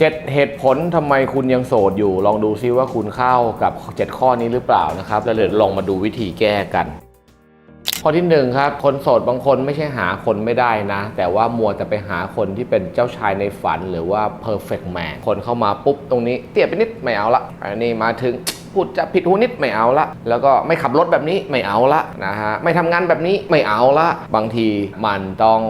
เจ็ดเหตุผลทำไมคุณยังโสดอยู่ ลองดูซิว่าคุณเข้ากับ 7 ข้อนี้หรือเปล่านะครับ แล้วเดี๋ยวลองมาดูวิธีแก้กันข้อที่หนึ่งครับ คนโสดบางคนไม่ใช่หาคนไม่ได้นะ แต่ว่ามัวแต่ไปหาคนที่เป็นเจ้าชายในฝันหรือว่า perfect man คนเข้ามาปุ๊บตรงนี้เตี้ยไปนิดไม่เอาละอันนี้มาถึง พูดจะผิดหูนิดไม่เอาละ แล้วก็ไม่ขับรถแบบนี้ไม่เอาละนะฮะไม่ทำงานแบบนี้ไม่เอาละบางทีมันต้อง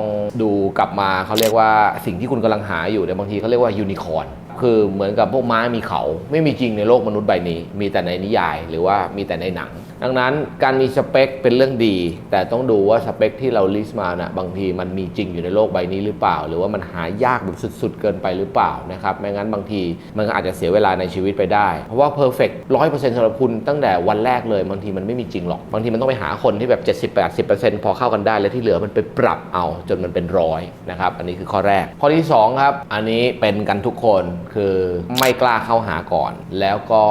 ดูกลับมาเขาเรียกว่าสิ่งที่คุณกำลังหาอยู่เนี่ยบางทีเขาเรียกว่ายูนิคอร์น คือเหมือนกับพวกม้ามีเขา ไม่มีจริงในโลกมนุษย์ใบนี้ มีแต่ในนิยายหรือว่ามีแต่ในหนัง ดังนั้นการมีสเปคเป็นเรื่องดี แต่ต้องดูว่าสเปคที่เราลิสต์มานะ่ะบางทีมันมีจริงอยู่ในโลกใบนี้หรือเปล่า หรือว่ามันหายากแบบสุด ๆ เกินไปหรือเปล่านะครับไม่งั้นบางทีมันอาจจะเสียเวลาในชีวิตไปได้ เพราะว่าเพอร์เฟกต์ร้อยเปอร์เซ็นต์สำหรับคุณตั้งแต่วันแรกเลยบางทีมันไม่มีจริงหรอกบางทีมันต้องไปหาคนที่แบบ70-80%พอเข้ากันได้แล้วที่เหลือมันไปปรับเอาจนมันเป็นร้อยนะครับอันนี้คือข้อแรก ข้อที่สองครับอันนี้เป็นกันทุกคนคือไม่กล้าเข้าหาก่อน แล้วก็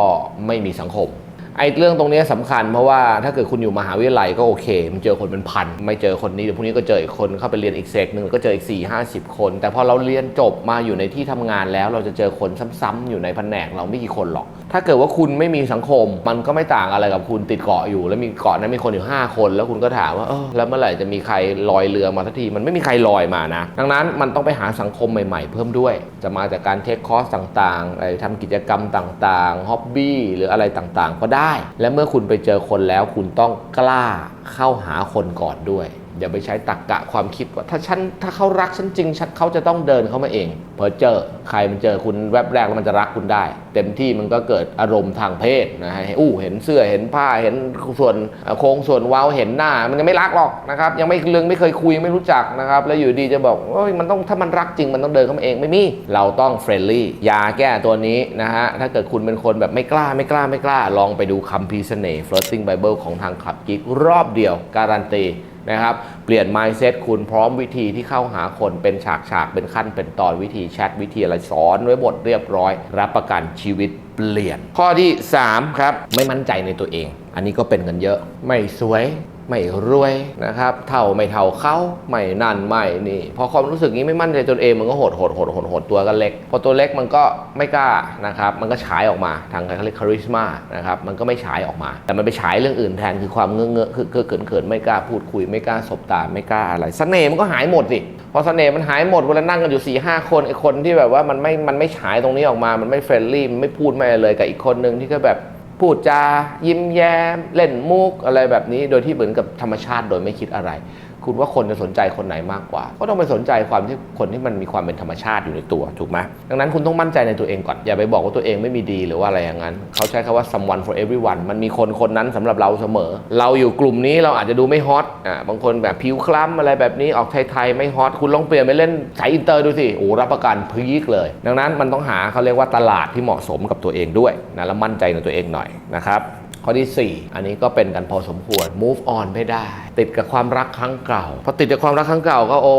ไม่มีสังคม ไอ้เรื่องตรงนี้สำคัญเพราะว่าถ้าเกิดคุณอยู่มหาวิทยาลัยก็โอเค มันเจอคนเป็นพัน ไม่เจอคนนี้เดี๋ยวพรุ่งนี้ก็เจออีกคนเข้าไปเรียนอีกเซกหนึ่งก็เจออีก4ี่ห้าสิบคน แต่พอเราเรียนจบมาอยู่ในที่ทำงานแล้ว เราจะเจอคนซ้ำๆอยู่ในแผนกเราไม่กี่คนหรอก ถ้าเกิดว่าคุณไม่มีสังคม มันก็ไม่ต่างอะไรกับคุณติดเกาะอยู่ แล้วมีเกาะนั้นมีคนอยู่ 5 คน แล้วคุณก็ถามว่าเออแล้วเมื่อไหร่จะมีใครลอยเรือมาสักทีมันไม่มีใครลอยมานะ ดังนั้นมันต้องไปหาสังคมใหม่ ๆ เพิ่มด้วย จะมาจากการเทคคอร์สต่างๆไอ้ทำกิจกรรมต่างๆฮ็อบบี้หรืออะไรต่างๆ ก็ได้และเมื่อคุณไปเจอคนแล้วคุณต้องกล้าเข้าหาคนก่อนด้วย อย่าไปใช้ตรกกะความคิดว่าถ้าฉันถ้าเขารักฉันจริงฉันเขาจะต้องเดินเข้ามาเองเพอเจอใครมันเจอคุณแวบแรกแล้วมันจะรักคุณได้ เต็มที่มันก็เกิดอารมณ์ทางเพศนะฮะอู้เห็นเสื้อเห็นผ้าเห็นส่วนโครงส่วนเว้าเห็นหน้า มันยังไม่รักหรอกนะครับยังไม่เรื่องไม่เคยคุยไม่รู้จักนะครับแล้วอยู่ดีจะบอกเอ้ยมันต้องถ้ามันรักจริงมันต้องเดินเข้ามาเองไม่มีเราต้องเฟรนลี่ยาแก้ตัวนี้นะฮะถ้าเกิดคุณเป็นคนแบบไม่กล้าไม่กล้าไม่กล้าลองไปดูคัมภีร์เสน่ห์ flirting bible ของทางขับกิ๊กรอบเดียวการันตี นะครับเปลี่ยน mindset คุณพร้อมวิธีที่เข้าหาคนเป็นฉากฉากเป็นขั้นเป็นตอนวิธีแชทวิธีอะไรสอนไว้หมดเรียบร้อย รับประกันชีวิตเปลี่ยน ข้อที่ 3 ครับ ไม่มั่นใจในตัวเอง อันนี้ก็เป็นกันเยอะ ไม่สวย ไม่รวยนะครับเท่าไม่เท่าเขาไม่นั่นไม่นี่พอความรู้สึกนี้ไม่มั่นใจตนเองมันก็หดหดหดหดหดตัวก็เล็ก พอตัวเล็กมันก็ไม่กล้านะครับมันก็ฉายออกมาทางเขาเรียกคาริสมานะครับมันก็ไม่ฉายออกมา แต่มันไปฉายเรื่องอื่นแทนคือความเงื้อเงื้อคือเขินเขินไม่กล้าพูดคุยไม่กล้าสบตาไม่กล้าอะไรเสน่ห์มันก็หายหมดสิพอเสน่ห์มันหายหมดเวลานั่งกันอยู่4ี่ห้าคนไอ้คนที่แบบว่ามันไม่มันไม่ฉายตรงนี้ออกมา มันไม่เฟรนลี่ไม่พูดไม่อะไรเลยกับอีกคนนึงที่ก็แบบ พูดจายิ้มแย้มเล่นมุกอะไรแบบนี้โดยที่เหมือนกับธรรมชาติโดยไม่คิดอะไร คุณว่าคนจะสนใจคนไหนมากกว่า ก็ต้องไปสนใจความที่คนที่มันมีความเป็นธรรมชาติอยู่ในตัวถูกไหมดังนั้นคุณต้องมั่นใจในตัวเองก่อน อย่าไปบอกว่าตัวเองไม่มีดีหรือว่าอะไรอย่างนั้น เขาใช้คำว่า someone for everyone มันมีคนคนนั้นสำหรับเราเสมอ เราอยู่กลุ่มนี้เราอาจจะดูไม่ฮอตอ่าบางคนแบบผิวคล้ำอะไรแบบนี้ออกไทยๆไม่ฮอตคุณลองเปลี่ยนไปเล่นสายอินเตอร์ดูสิโอ้รับประกันพีคเลย ดังนั้นมันต้องหาเขาเรียกว่าตลาดที่เหมาะสมกับตัวเองด้วยนะแล้วมั่นใจในตัวเองหน่อยนะครับข้อที่ 4 อันนี้ก็เป็นกันพอสมควร move on ไม่ได้ติดกับความรักครั้งเก่าพอติดกับความรักครั้งเก่าก็โอ้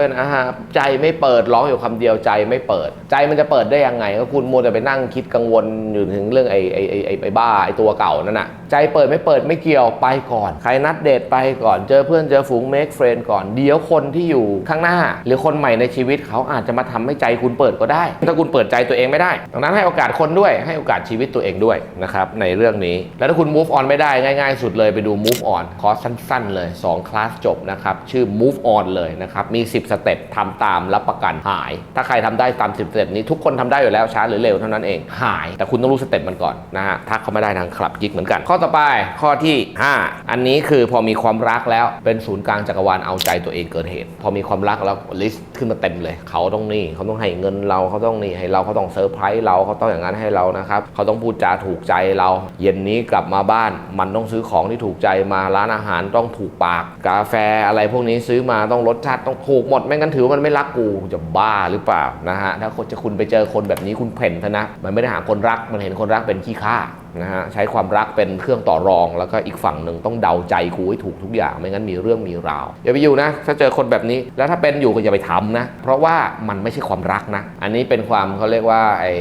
ยนะฮะใจไม่เปิดร้องอยู่คำเดียวใจไม่เปิด ใจมันจะเปิดได้ยังไง ก็คุณมัวแต่ไปนั่งคิดกังวลอยู่ถึงเรื่องไอ้ไอ้ไอ้ไอ้ไอ้บ้าไอ้ตัวเก่านั่นน่ะใจเปิดไม่เปิดไม่เกี่ยวไปก่อน ใครนัดเดทไปก่อนเจอเพื่อนเจอฝูง make friend ก่อนเดี๋ยวคนที่อยู่ข้างหน้า หรือคนใหม่ในชีวิตเขาอาจจะมาทำให้ใจคุณเปิดก็ได้ ถ้าคุณเปิดใจตัวเองไม่ได้ดังนั้นให้โอกาสคนด้วยให้โอกาสชีวิตตัวเองด้วยนะครับในเรื่องนี้ แล้วถ้าคุณ move on ไม่ได้ง่าย ๆ สุดเลยไปดู move on คอร์สสั้นเลย 2 คลาสจบนะครับ ชื่อ move on เลยนะครับ มี 10 สเต็ปทำตามรับประกันหาย ถ้าใครทำได้ตาม 10 สเต็ปนี้ทุกคนทำได้อยู่แล้วช้าหรือเร็วเท่านั้นเองหาย แต่คุณต้องรู้สเต็ปมันก่อนนะฮะทักเขาไม่ได้ทางคลับยิกเหมือนกัน ข้อต่อไปข้อที่ 5 อันนี้คือพอมีความรักแล้วเป็นศูนย์กลางจักรวาลเอาใจตัวเองเกินเหตุ พอมีความรักแล้วลิสต์ขึ้นมาเต็มเลย เขาต้องนี่เขาต้องให้เงินเราเขาต้องนี่ให้เราเขาต้องเซอร์ไพรส์เราเขาต้องอย่างนั้นให้เรานะครับเขาต้องพูดจาถูกใจเรา เย็นนี้กลับมาบ้าน มันต้องซื้อของที่ถูกใจมาร้านอาหารต้องถูกปาก กาแฟอะไรพวกนี้ซื้อมาต้องรสชาติต้องถูกหมดไม่งั้นถือมันไม่รักกูจะบ้าหรือเปล่านะฮะถ้าคนจะคุณไปเจอคนแบบนี้คุณเพ่นเถอะนะมันไม่ได้หาคนรักมันเห็นคนรักเป็นขี้ข้านะฮะใช้ความรักเป็นเครื่องต่อรอง แล้วก็อีกฝั่งหนึ่งต้องเดาใจกูให้ถูกทุกอย่าง ไม่งั้นมีเรื่องมีราวอย่าไปอยู่นะ ถ้าเจอคนแบบนี้แล้วถ้าเป็นอยู่ก็อย่าไปทำนะ เพราะว่ามันไม่ใช่ความรักนะ อันนี้เป็นความเขาเรียกว่าไอ้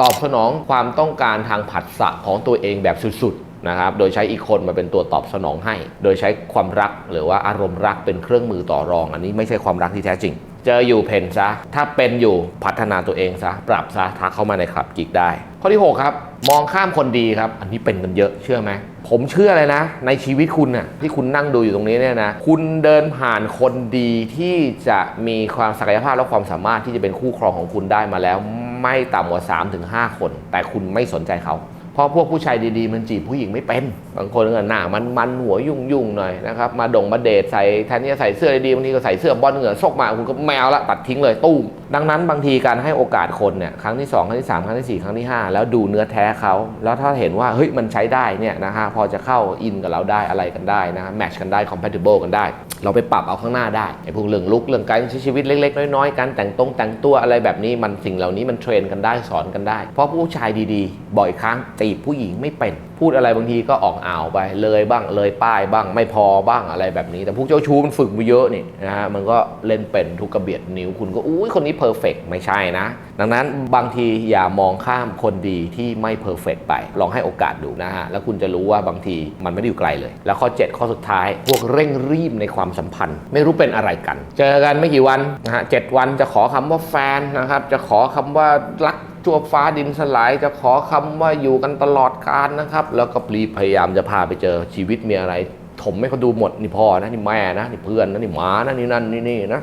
ตอบสนองความต้องการทางผัสสะของตัวเองแบบสุดๆ นะครับ โดยใช้อีกคนมาเป็นตัวตอบสนองให้ โดยใช้ความรักหรือว่าอารมณ์รักเป็นเครื่องมือต่อรอง อันนี้ไม่ใช่ความรักที่แท้จริง เจออยู่เพนซะ ถ้าเป็นอยู่พัฒนาตัวเองซะ ปรับซะ ทักเข้ามาในคลับกิกได้ ข้อที่ 6 ครับ มองข้ามคนดีครับ อันนี้เป็นกันเยอะ เชื่อไหม ผมเชื่อเลยนะ ในชีวิตคุณน่ะ ที่คุณนั่งดูอยู่ตรงนี้เนี่ยนะ คุณเดินผ่านคนดีที่จะมีความศักยภาพและความสามารถที่จะเป็นคู่ครองของคุณได้มาแล้ว ไม่ต่ำกว่า3-5 คน แต่คุณไม่สนใจเขา ราะพวกผู้ชายดีๆ มันจีบผู้หญิงไม่เป็น บางคนก็หน้ามันมันหัวยุ่งยุ่งๆหน่อยนะครับมาดงมาเดทใส่แทนที่จะใส่เสื้อดีๆบางทีก็ใส่เสื้อบอลเหงื่อซกมาคุณก็แมวละตัดทิ้งเลยตุ้มดังนั้นบางทีการให้โอกาสคนเนี่ยครั้งที่ 2 ครั้งที่ 3 ครั้งทีสี่4 ครั้งที่ 5 แล้วดูเนื้อแท้เขา แล้วถ้าเห็นว่าเฮ้ยมันใช้ได้เนี่ยนะฮะพอจะเข้าอินกับเราได้อะไรกันได้นะแมทช์กันได้ compatible กันได้ เราไปปรับเอาข้างหน้าได้ไอ้พวกเรื่องลุกเรื่องการใช้ชีวิตเล็ก ๆ น้อยๆการแต่งตรงแต่งตัวอะไรแบบนี้มันสิ่งเหล่านี้มันเทรนกันได้สอนกันได้ เพราะผู้ชายดีๆ บ่อยครั้งจีบผู้หญิงไม่เป็น พูดอะไรบางทีก็ออกอ่าวไปเลยบ้างเลยป้ายบ้าง ไม่พอบ้างอะไรแบบนี้ แต่พวกเจ้าชู้มันฝึกมาเยอะนี่นะฮะมันก็เล่นเป็นทุกกระเบียดนิ้วคุณก็อุ้ยคนนี้เพอร์เฟกไม่ใช่นะ ดังนั้นบางทีอย่ามองข้ามคนดีที่ไม่เพอร์เฟกไป ลองให้โอกาสดูนะฮะแล้วคุณจะรู้ว่าบางทีมันไม่ได้อยู่ไกลเลย แล้วข้อ 7 ข้อสุดท้าย พวกเร่งรีบในความสัมพันธ์ ไม่รู้เป็นอะไรกัน เจอกันไม่กี่วันนะฮะเจ็ดวันจะขอคำว่าแฟนนะครับจะขอคำว่ารัก ชั่วฟ้าดินสลายจะขอคำว่าอยู่กันตลอดกาลนะครับ แล้วก็รีพยายามจะพาไปเจอชีวิตมีอะไร ถมให้เขาดูหมดนี่พ่อนะนี่แม่นะนี่เพื่อนนะนี่หมานะนี่นั่นนี่นี่นะ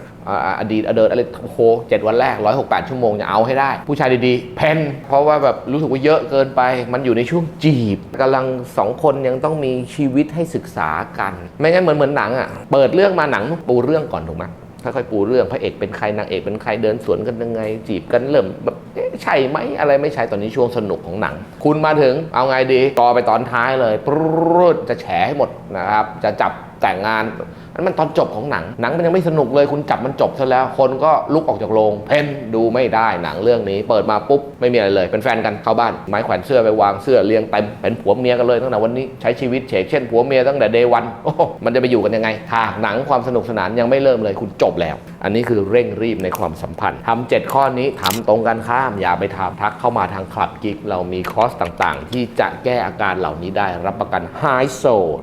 อดีตอเดิดอะไรโอ้โหเจ็ดวันแรกร้อยหกแปดชั่วโมงจะเอาให้ได้ ผู้ชายดีๆเพนเพราะว่าแบบรู้สึกว่าเยอะเกินไป มันอยู่ในช่วงจีบกำลังสองคนยังต้องมีชีวิตให้ศึกษากัน ไม่งั้นเหมือนเหมือนหนังอะเปิดเรื่องมาหนังปูเรื่องก่อนถูกไหมค่อยๆปูเรื่องพระเอกเป็นใครนางเอกเป็นใครเดินสวนกันยังไง จีบกันเริ่มแบบ ใช่ไหมอะไรไม่ใช่ตอนนี้ช่วงสนุกของหนัง คุณมาถึงเอาไงดีต่อไปตอนท้ายเลยปรุดจะแฉให้หมดนะครับ จะจับ แต่งงานนั่นมันตอนจบของหนัง หนังมันยังไม่สนุกเลยคุณจับมันจบซะแล้ว คนก็ลุกออกจากโรงเพนดูไม่ได้หนังเรื่องนี้ เปิดมาปุ๊บไม่มีอะไรเลย เป็นแฟนกันเข้าบ้าน ไม้แขวนเสื้อไปวางเสื้อเรียงเต็มเป็นผัวเมียกันเลยตั้งแต่วันนี้ใช้ชีวิตเฉกเช่นผัวเมียตั้งแต่เดวันโอ้มันจะไปอยู่กันยังไงถ้าหนังความสนุกสนานยังไม่เริ่มเลยคุณจบแล้ว อันนี้คือเร่งรีบในความสัมพันธ์ทำเจ็ดข้อนี้ทำตรงกันข้ามอย่าไปทำทักเข้ามาทางคลับกิกเรามีคอร์สต่างๆ ที่จะแก้อาการเหล่านี้ได้รับประกันหายโสด